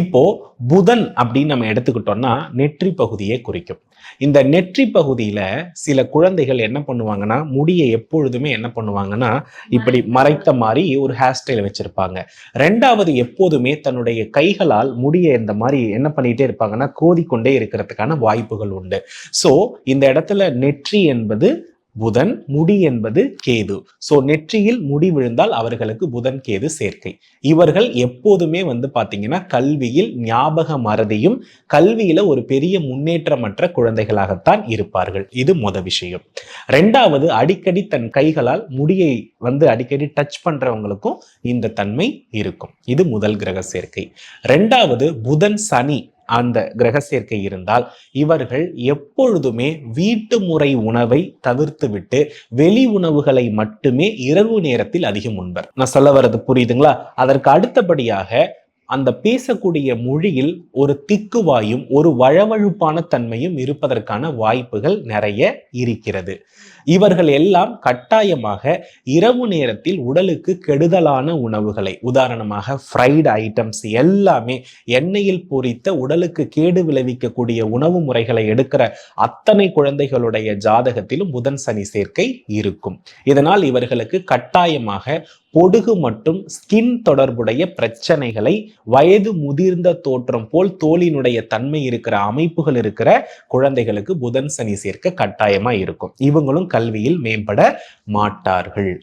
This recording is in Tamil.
இப்போ புதன் அப்படின்னு நம்ம எடுத்துக்கிட்டோம்னா நெற்றி பகுதியை குறிக்கும். இந்த நெற்றி பகுதியில சில குழந்தைகள் என்ன பண்ணுவாங்கன்னா முடியை எப்பொழுதுமே என்ன பண்ணுவாங்கன்னா இப்படி மறைத்த மாதிரி ஒரு ஹேர் ஸ்டைல் வச்சிருப்பாங்க. ரெண்டாவது எப்போதுமே தன்னுடைய கைகளால் முடியை இந்த மாதிரி என்ன பண்ணிட்டே இருப்பாங்கன்னா கோதிக்கொண்டே இருக்கிறதுக்கான வாய்ப்புகள் உண்டு. சோ இந்த இடத்துல நெற்றி என்பது புதன் முடி என்பது கேது. சோ நெற்றியில் முடி விழுந்தால் அவர்களுக்கு புதன் கேது சேர்க்கை. இவர்கள் எப்போதுமே வந்து பாத்தீங்கன்னா கல்வியில் ஞாபக மறதியும் கல்வியில ஒரு பெரிய முன்னேற்றமற்ற குழந்தைகளாகத்தான் இருப்பார்கள். இது முத விஷயம். ரெண்டாவது அடிக்கடி தன் கைகளால் முடியை வந்து அடிக்கடி டச் பண்றவங்களுக்கும் இந்த தன்மை இருக்கும். இது முதல் கிரக சேர்க்கை. ரெண்டாவது புதன் சனி. அந்த கிரக சேர்க்கை இருந்தால் இவர்கள் எப்பொழுதுமே வீட்டு முறை உணவை தவிர்த்துவிட்டு வெளி உணவுகளை மட்டுமே இரவு நேரத்தில் அதிகம் உண்பர். நான் சொல்ல வர்றது புரியுதுங்களா? அதற்கு அடுத்தபடியாக அந்த பேசக்கூடிய மொழியில் ஒரு திக்குவாயும் ஒரு வழவழுப்பான தன்மையும் இருப்பதற்கான வாய்ப்புகள் நிறைய இருக்கிறது. இவர்கள் எல்லாம் கட்டாயமாக இரவு நேரத்தில் உடலுக்கு கெடுதலான உணவுகளை உதாரணமாக ஃப்ரைடு ஐட்டம்ஸ் எல்லாமே எண்ணெயில் பொறித்த உடலுக்கு கேடு விளைவிக்கக்கூடிய உணவு முறைகளை எடுக்கிற அத்தனை குழந்தைகளுடைய ஜாதகத்திலும் புதன் சனி சேர்க்கை இருக்கும். இதனால் இவர்களுக்கு கட்டாயமாக பொடுகு மற்றும் ஸ்கின் தொடர்புடைய பிரச்சனைகளை வயது முதிர்ந்த தோற்றம் போல் தோலினுடைய தன்மை இருக்கிற அமைப்புகள் இருக்கிற குழந்தைகளுக்கு புதன் சனி சேர்க்க கட்டாயமா இருக்கும். இவங்களும் கல்வியில் மேம்பட மாட்டார்கள்.